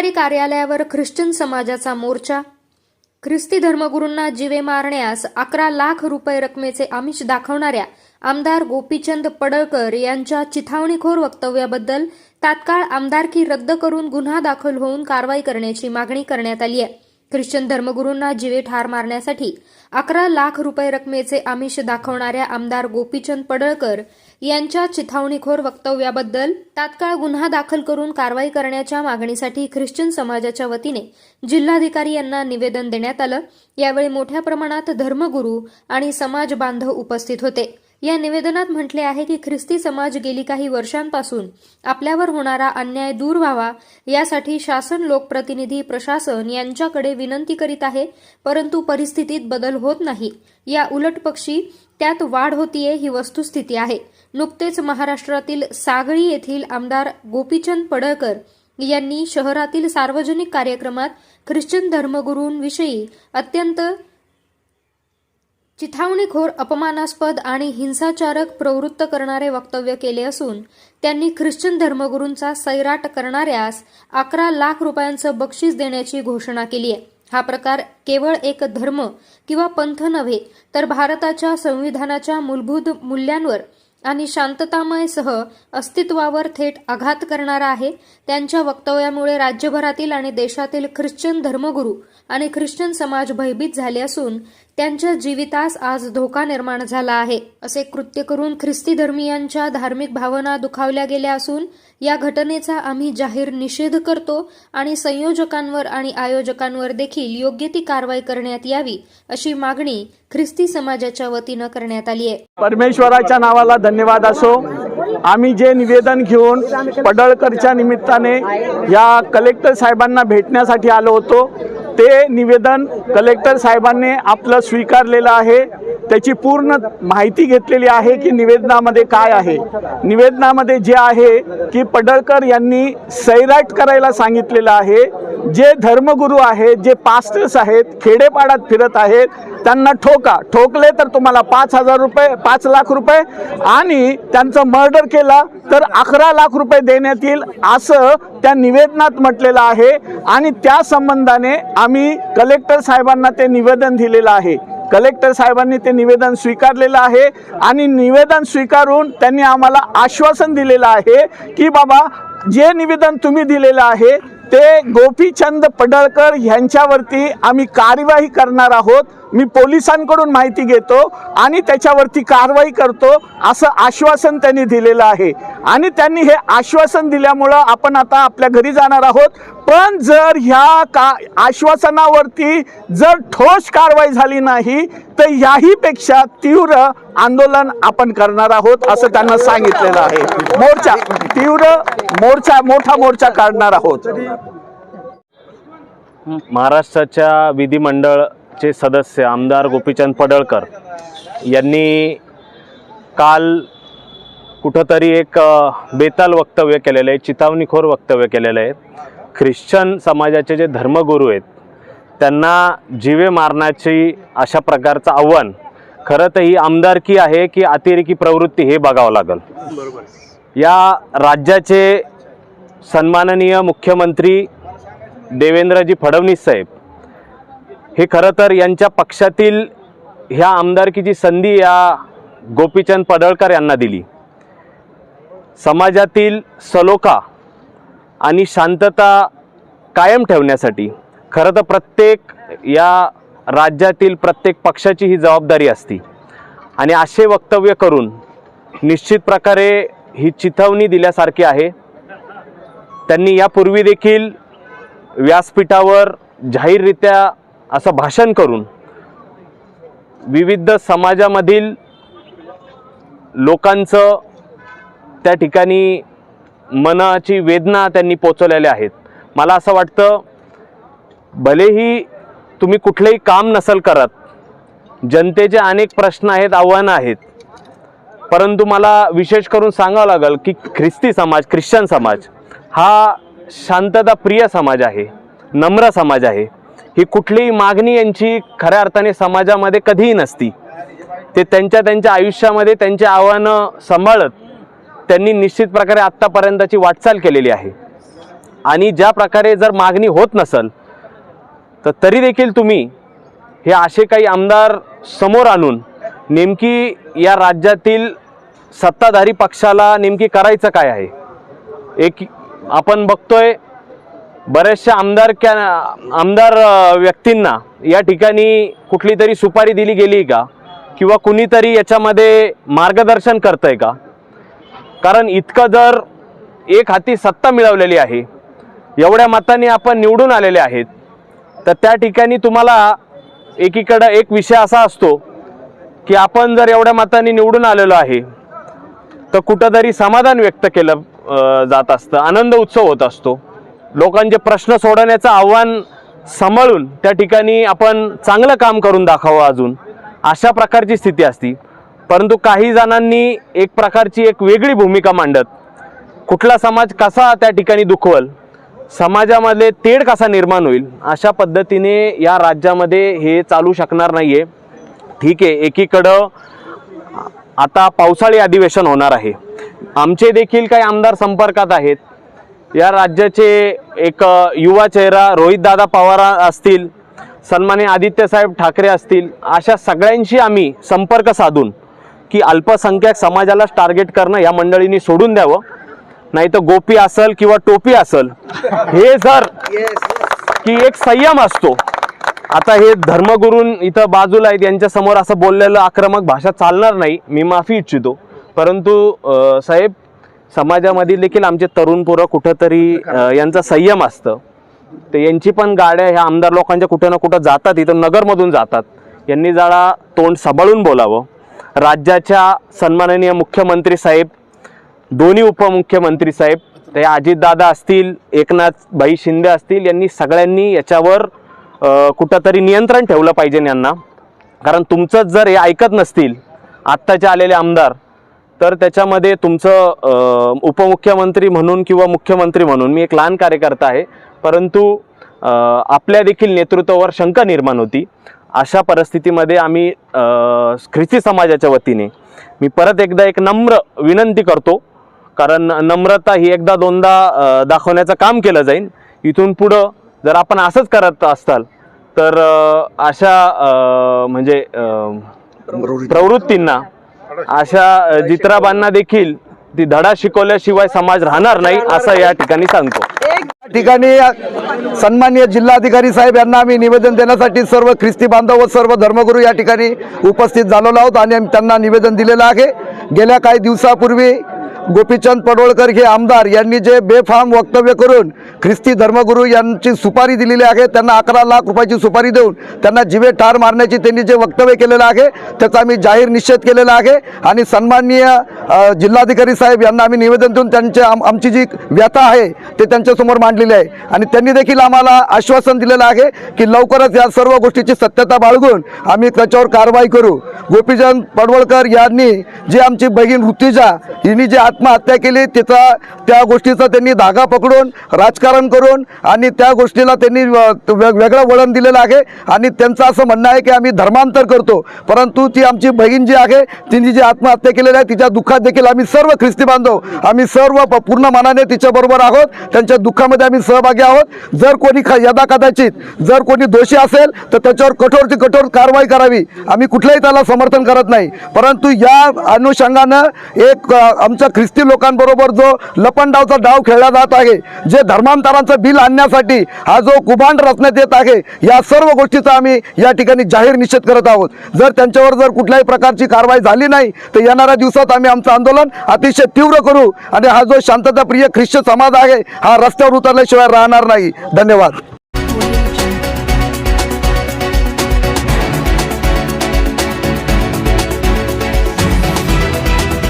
जिल्हाधिकारी कार्यालयावर ख्रिश्चन समाजाचा मोर्चा? ख्रिस्ती धर्मगुरूंना जीवे मारण्यास अकरा लाख रुपये रकमेचे आमिष दाखवणाऱ्या आमदार गोपीचंद पडळकर यांच्या चिथावणीखोर वक्तव्याबद्दल तात्काळ आमदारकी रद्द करून गुन्हा दाखल होऊन कारवाई करण्याची मागणी करण्यात आली आहे. ख्रिश्चन धर्मगुरूंना जीवे ठार मारण्यासाठी अकरा लाख रुपये रकमेचे आमिष दाखवणाऱ्या आमदार गोपीचंद पडळकर यांच्या चिथावणीखोर वक्तव्याबद्दल तात्काळ गुन्हा दाखल करून कारवाई करण्याच्या मागणीसाठी ख्रिश्चन समाजाच्या वतीने जिल्हाधिकारी यांना निवेदन देण्यात आलं. यावेळी मोठ्या प्रमाणात धर्मगुरू आणि समाज बांधव उपस्थित होते. या निवेदनात म्हटले आहे की ख्रिस्ती समाज गेली काही वर्षांपासून आपल्यावर होणारा अन्याय दूर व्हावा यासाठी शासन लोकप्रतिनिधी प्रशासन यांच्याकडे विनंती करीत आहे परंतु परिस्थितीत बदल होत नाही. या उलट पक्षी त्यात वाढ होतीये ही वस्तुस्थिती आहे. नुकतेच महाराष्ट्रातील सागळी येथील आमदार गोपीचंद पडळकर यांनी शहरातील सार्वजनिक कार्यक्रमात ख्रिश्चन धर्मगुरूंविषयी अत्यंत चिथावणीखोर अपमानास्पद आणि हिंसाचारक प्रवृत्त करणारे वक्तव्य केले असून त्यांनी ख्रिश्चन धर्मगुरूंचा सैराट करणाऱ्यास अकरा लाख रुपयांचं बक्षीस देण्याची घोषणा केली आहे. हा प्रकार केवळ एक धर्म किंवा पंथ नव्हे तर भारताच्या संविधानाच्या मूलभूत मूल्यांवर आणि शांततामय सह अस्तित्वावर थेट आघात करणारा आहे. त्यांच्या वक्तव्यामुळे राज्यभरातील आणि देशातील ख्रिश्चन धर्मगुरू आणि ख्रिश्चन समाज भयभीत झाले असून त्यांच्या जीवितास आज धोका निर्माण झाला आहे असे कृत्य करून ख्रिस्ती धर्मीयांच्या धार्मिक भावना दुखावल्या गेल्या असून या घटनेचा आम्ही जाहीर निषेध करतो आणि संयोजकांवर आणि आयोजकांवर देखील योग्य ती कारवाई करण्यात यावी अशी मागणी ख्रिस्ती समाजाच्या वतीनं करण्यात आली आहे. परमेश्वराच्या नावाला धन्यवाद असो. आम्ही जे निवेदन घेऊन पडळकरच्या निमित्ताने या कलेक्टर साहेबांना भेटण्यासाठी आलो होतो. ते निवेदन कलेक्टर साहेबांनी आपलं स्वीकारलेलं आहे. त्याची पूर्ण माहिती घेतलेली आहे की निवेदनामध्ये काय आहे. निवेदनामध्ये जे आहे की पडळकर यांनी सैराट करायला सांगितलेलं आहे. जे धर्मगुरू आहेत जे पास्टर्स आहेत खेडेपाडात फिरत आहेत त्यांना ठोका. ठोकले तर तुम्हाला पाच हजार रुपये पाच लाख रुपये आणि त्यांचं मर्डर केला तर अकरा लाख रुपये देण्यात येईल असं त्या निवेदनात म्हटलेलं आहे आणि त्या संबंधाने आम्ही कलेक्टर साहेबांना ते निवेदन दिलेलं आहे. कलेक्टर साहेबांनी ते निवेदन स्वीकारलेलं आहे आणि निवेदन स्वीकारून त्यांनी आम्हाला आश्वासन दिलेलं आहे की बाबा जे निवेदन तुम्ही दिलेलं आहे ते गोपीचंद पडळकर यांच्यावरती आम्ही कार्यवाही करणार आहोत. मी पोलिसांकडून माहिती घेतो आणि त्याच्यावरती कारवाई करतो असं आश्वासन त्यांनी दिलेलं आहे. आणि त्यांनी हे आश्वासन दिल्यामुळं आपण आता आपल्या घरी जाणार आहोत. पण जर ह्या का आश्वासनावरती जर ठोस कारवाई झाली नाही तर याहीपेक्षा तीव्र आंदोलन आपण करणार आहोत असं त्यांना सांगितलेलं आहे. मोर्चा तीव्र मोर्चा मोठा मोर्चा काढणार आहोत. महाराष्ट्राच्या पक्षाचे सदस्य आमदार गोपीचंद पडळकर यांनी काल कुठंतरी एक बेताल वक्तव्य केलेलं आहे चितावणीखोर वक्तव्य केलेलं आहे. ख्रिश्चन समाजाचे जे धर्मगुरू आहेत त्यांना जीवे मारण्याची अशा प्रकारचं आव्हान खरं तर ही आमदारकी आहे की अतिरेकी प्रवृत्ती हे बघावं लागेल. या राज्याचे सन्माननीय मुख्यमंत्री देवेंद्रजी फडणवीस साहेब हे खरं तर यांच्या पक्षातील ह्या आमदारकीची संधी या गोपीचंद पडळकर यांना दिली. समाजातील सलोखा आणि शांतता कायम ठेवण्यासाठी खरं तर प्रत्येक या राज्यातील प्रत्येक पक्षाची ही जबाबदारी असती. आणि असे वक्तव्य करून निश्चित प्रकारे ही चिथवणी दिल्यासारखी आहे. त्यांनी यापूर्वी देखील व्यासपीठावर जाहीररित्या असं भाषण करून विविध समाजामधील लोकांचं त्या ठिकाणी मनाची वेदना त्यांनी पोचवलेल्या आहेत. मला असं वाटतं भलेही तुम्ही कुठलंही काम नसल करत जनतेचे अनेक प्रश्न आहेत आव्हानं आहेत परंतु मला विशेष करून सांगावं लागेल की ख्रिस्ती समाज ख्रिश्चन समाज हा शांतता प्रिय समाज आहे नम्र समाज आहे. ही कुठलीही मागणी यांची खऱ्या अर्थाने समाजामध्ये कधीही नसती. ते त्यांच्या त्यांच्या आयुष्यामध्ये त्यांची आव्हानं सांभाळत त्यांनी निश्चित प्रकारे आत्तापर्यंतची वाटचाल केलेली आहे. आणि ज्या प्रकारे जर मागणी होत नसल तर तरी देखील तुम्ही हे असे काही आमदार समोर आणून नेमकी या राज्यातील सत्ताधारी पक्षाला नेमकी करायचं काय आहे? एक आपण बघतोय बऱ्याचशा आमदार क्या आमदार व्यक्तींना या ठिकाणी कुठली तरी सुपारी दिली गेली का? किंवा कुणीतरी याच्यामध्ये मार्गदर्शन करतंय का? कारण इतकं जर एक हाती सत्ता मिळवलेली आहे एवढ्या मताने आपण निवडून आलेले आहेत तर त्या ठिकाणी तुम्हाला एकीकडं एक विषय असा असतो की आपण जर एवढ्या मताने निवडून आलेलो आहे तर कुठंतरी समाधान व्यक्त केलं जात असतं आनंद उत्सव होत असतो. लोकांचे प्रश्न सोडवण्याचं आव्हान सांभाळून त्या ठिकाणी आपण चांगलं काम करून दाखवावं अजून. अशा प्रकारची स्थिती असती. परंतु काही जणांनी एक प्रकारची एक वेगळी भूमिका मांडत. कुठला समाज कसा त्या ठिकाणी दुखवल समाजामध्ये तेढ कसा निर्माण होईल अशा पद्धतीने या राज्यामध्ये हे चालू शकणार नाही आहे ठीक आहे एकीकडं आता पावसाळी अधिवेशन होणार आहे. आमचे देखील काही आमदार संपर्कात आहेत. या राज्याचे एक युवा चेहरा रोहितदादा पवार असतील सन्माने आदित्यसाहेब ठाकरे असतील अशा सगळ्यांशी आम्ही संपर्क साधून की अल्पसंख्याक समाजालाच टार्गेट करणं या मंडळींनी सोडून द्यावं. नाही तर गोपी असल किंवा टोपी असल हे जर की एक संयम असतो. आता हे धर्मगुरून इथं बाजूला आहेत यांच्या समोर असं बोललेलं आक्रमक भाषा चालणार नाही मी माफी इच्छितो. परंतु साहेब समाजामधील देखील आमचे तरुण पोरं कुठंतरी यांचा संयम असतं. तर यांची पण गाड्या ह्या आमदार लोकांच्या कुठं ना कुठं जातात इथं नगरमधून जातात. यांनी जरा तोंड सांभाळून बोलावं. राज्याच्या सन्माननीय मुख्यमंत्री साहेब दोन्ही उपमुख्यमंत्री साहेब ते अजितदादा असतील एकनाथ भाई शिंदे असतील यांनी सगळ्यांनी याच्यावर कुठंतरी नियंत्रण ठेवलं पाहिजे यांना. कारण तुमचंच जर हे ऐकत नसतील आत्ताचे आलेले आमदार तर त्याच्यामध्ये तुमचं उपमुख्यमंत्री म्हणून किंवा मुख्यमंत्री म्हणून मी एक लहान कार्यकर्ता आहे परंतु आपल्या देखील नेतृत्वावर शंका निर्माण होती. अशा परिस्थितीमध्ये आम्ही ख्रिस्ती समाजाच्या वतीने मी परत एकदा एक नम्र विनंती करतो कारण नम्रता ही एकदा दोनदा दाखवण्याचं काम केलं जाईल. इथून पुढं जर आपण असंच करत असाल तर अशा म्हणजे प्रवृत्तींना अशा जित्राबांना देखील ती धडा शिकवल्याशिवाय समाज राहणार नाही असं या ठिकाणी सांगतो. या ठिकाणी सन्मान्य जिल्हाधिकारी साहेब यांना आम्ही निवेदन देण्यासाठी सर्व ख्रिस्ती बांधव व सर्व धर्मगुरू या ठिकाणी उपस्थित झालेलो आहोत आणि त्यांना निवेदन दिलेलं आहे. गेल्या काही दिवसापूर्वी गोपीचंद पडोळकर हे आमदार यांनी जे बेफाम वक्तव्य करून ख्रिस्ती धर्मगुरू यांची सुपारी दिलेली आहे त्यांना अकरा लाख रुपयाची सुपारी देऊन त्यांना जिवे ठार मारण्याची त्यांनी जे वक्तव्य केलेलं आहे त्याचा आम्ही जाहीर निषेध केलेला आहे. आणि सन्माननीय जिल्हाधिकारी साहेब यांना आम्ही निवेदन देऊन त्यांचे आम आमची जी व्यथा आहे ते त्यांच्यासमोर मांडलेली आहे. आणि त्यांनी देखील आम्हाला आश्वासन दिलेलं आहे की लवकरच या सर्व गोष्टीची सत्यता बाळगून आम्ही त्याच्यावर कारवाई करू. गोपीचंद पडवळकर यांनी जी आमची बहीण ऋतुजा हिने जे आत्महत्या केली तिचा त्या गोष्टीचा त्यांनी धागा पकडून राजकारण करून आणि त्या गोष्टीला त्यांनी वेग- वेगळं वळण दिलेलं आहे आणि त्यांचं असं म्हणणं आहे की आम्ही धर्मांतर करतो. परंतु ती आमची बहीण जी आहे तिने जी आत्महत्या केलेली आहे तिच्या दुःखात देखील आम्ही सर्व ख्रिस्ती बांधव आम्ही सर्व प- पूर्ण मनाने तिच्याबरोबर आहोत. त्यांच्या दुःखामध्ये आम्ही सहभागी आहोत. जर कोणी ख यदा कदाचित जर कोणी दोषी असेल तर त्याच्यावर कठोर ती कठोर कारवाई करावी. आम्ही कुठल्याही त्याला समर्थन करत नाही. परंतु या अनुषंगानं एक आमच्या ख्रिस्ती लोकांबरोबर जो लपंडावचा डाव खेळला जात आहे जे धर्मांतरांचं बिल आणण्यासाठी हा जो कुभांड रचण्यात येत आहे या सर्व गोष्टीचा आम्ही या ठिकाणी जाहीर निषेध करत आहोत. जर त्यांच्यावर जर कुठल्याही प्रकारची कारवाई झाली नाही तर येणाऱ्या दिवसात आम्ही आमचं आंदोलन अतिशय तीव्र करू आणि हा जो शांतताप्रिय ख्रिश्चन समाज आहे हा रस्त्यावर उतरल्याशिवाय राहणार नाही. धन्यवाद.